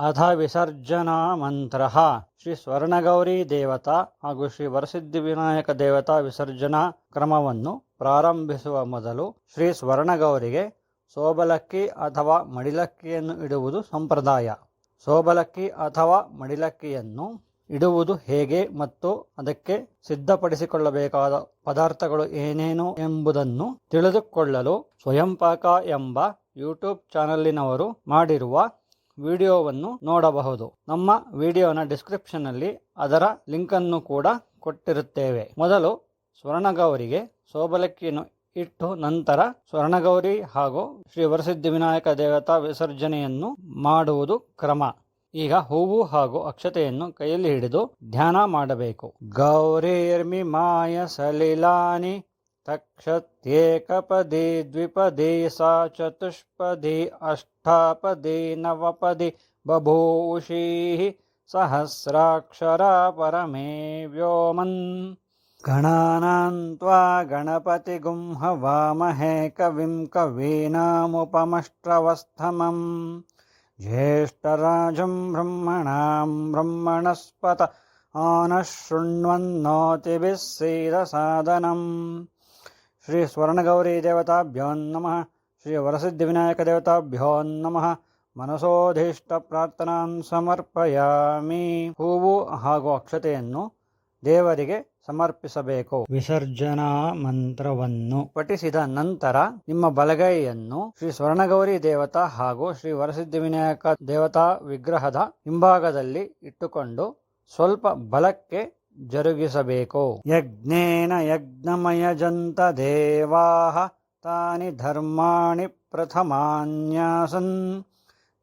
ಅಥ ವಿಸರ್ಜನಾ ಮಂತ್ರ. ಶ್ರೀ ಸ್ವರ್ಣಗೌರಿ ದೇವತಾ ಹಾಗೂ ಶ್ರೀ ವರಸಿದ್ಧಿ ವಿನಾಯಕ ದೇವತಾ ವಿಸರ್ಜನಾ ಕ್ರಮವನ್ನು ಪ್ರಾರಂಭಿಸುವ ಮೊದಲು ಶ್ರೀ ಸ್ವರ್ಣಗೌರಿಗೆ ಸೋಬಲಕ್ಕಿ ಅಥವಾ ಮಡಿಲಕ್ಕಿಯನ್ನು ಇಡುವುದು ಸಂಪ್ರದಾಯ. ಸೋಬಲಕ್ಕಿ ಅಥವಾ ಮಡಿಲಕ್ಕಿಯನ್ನು ಇಡುವುದು ಹೇಗೆ ಮತ್ತು ಅದಕ್ಕೆ ಸಿದ್ಧಪಡಿಸಿಕೊಳ್ಳಬೇಕಾದ ಪದಾರ್ಥಗಳು ಏನೇನು ಎಂಬುದನ್ನು ತಿಳಿದುಕೊಳ್ಳಲು ಸ್ವಯಂಪಾಕ ಎಂಬ ಯೂಟ್ಯೂಬ್ ಚಾನಲ್ಲಿನವರು ಮಾಡಿರುವ ವಿಡಿಯೋವನ್ನು ನೋಡಬಹುದು. ನಮ್ಮ ವಿಡಿಯೋನ ಡಿಸ್ಕ್ರಿಪ್ಷನ್ನಲ್ಲಿ ಅದರ ಲಿಂಕನ್ನು ಕೂಡ ಕೊಟ್ಟಿರುತ್ತೇವೆ. ಮೊದಲು ಸ್ವರ್ಣಗೌರಿಗೆ ಸೋಬಲಕ್ಕಿಯನ್ನು ಇಟ್ಟು ನಂತರ ಸ್ವರ್ಣಗೌರಿ ಹಾಗೂ ಶ್ರೀ ವರಸಿದ್ಧಿ ವಿನಾಯಕ ದೇವತಾ ವಿಸರ್ಜನೆಯನ್ನು ಮಾಡುವುದು ಕ್ರಮ. ಈಗ ಹೂವು ಹಾಗೂ ಅಕ್ಷತೆಯನ್ನು ಕೈಯಲ್ಲಿ ಹಿಡಿದು ಧ್ಯಾನ ಮಾಡಬೇಕು. ಗೌರಿರ್ಮಿ ಮಾಯ ಸಲಿಲಾನಿ तक्षत्येकपदी द्विपदी सा चतुष्पदी अष्टापदी नवपदी बभूषीः सहस्राक्षरा परमे व्योमन् गणानां त्वा गणपतिगुं हवामहे कविं कवीनामुपमष्ट्रवस्थमम् ज्येष्ठराजं ब्रह्मणां ब्रह्मणस्पत आनः शृण्वन्नोतिभिः सीरसादनम् ಶ್ರೀ ಸ್ವರ್ಣಗೌರಿ ದೇವತಾಭ್ಯೋ ನಮಃ. ಶ್ರೀ ವರಸಿದ್ಧಿವಿನಾಯಕ ದೇವತಾಭ್ಯೋ ನಮಃ. ಮನಸೋಧಿಷ್ಟ ಪ್ರಾರ್ಥನಾನ್ ಸಮರ್ಪಯಾಮಿ. ಹೂವು ಹಾಗೂ ಅಕ್ಷತೆಯನ್ನು ದೇವರಿಗೆ ಸಮರ್ಪಿಸಬೇಕು. ವಿಸರ್ಜನಾ ಮಂತ್ರವನ್ನು ಪಠಿಸಿದ ನಂತರ ನಿಮ್ಮ ಬಲಗೈಯನ್ನು ಶ್ರೀ ಸ್ವರ್ಣಗೌರಿ ದೇವತಾ ಹಾಗೂ ಶ್ರೀ ವರಸಿದ್ಧಿ ವಿನಾಯಕ ದೇವತಾ ವಿಗ್ರಹದ ಹಿಂಭಾಗದಲ್ಲಿ ಇಟ್ಟುಕೊಂಡು ಸ್ವಲ್ಪ ಬಲಕ್ಕೆ ಜರುಗಿಸಬೇಕು ಯಜ್ಞೇನ ಯಜ್ಞಮಯಜಂತ ದೇವಾಹ ತಾನಿ ಧರ್ಮಾಣಿ ಪ್ರಥಮಾನ್ಯಾಸನ್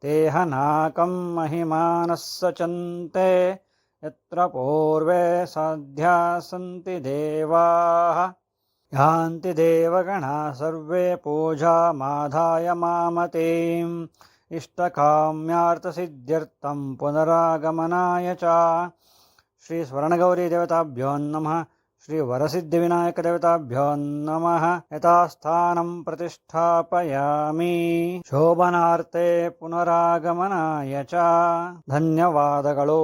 ತೇಹನಾಕಂ ಮಹಿಮಾನಃ ಸಚಂತೆ ಯತ್ರ ಪೂರ್ವೆ ಸಾಧ್ಯ ಸಂತಿ ದೇವಾಃ ಯಾಂತಿ ದೇವಗಣಾ ಸರ್ವೇ ಪೂಜಾಮಾಧಾಯ ಮಾಮತೀಂ ಇಷ್ಟಕಾಮ್ಯಾರ್ಥಸಿದ್ಧ್ಯರ್ಥಂ ಪುನರಾಗಮನಾಯ శ్రీ స్వర్ణగౌరీ దేవతాభ్యో నమ శ్రీ వరసిద్ధి వినాయక దేవతాభ్యో నమ యథాస్థానం ప్రతిష్టాపయామి శోభనార్తే పునరాగమనాయ చ ధన్యవాదಗಳು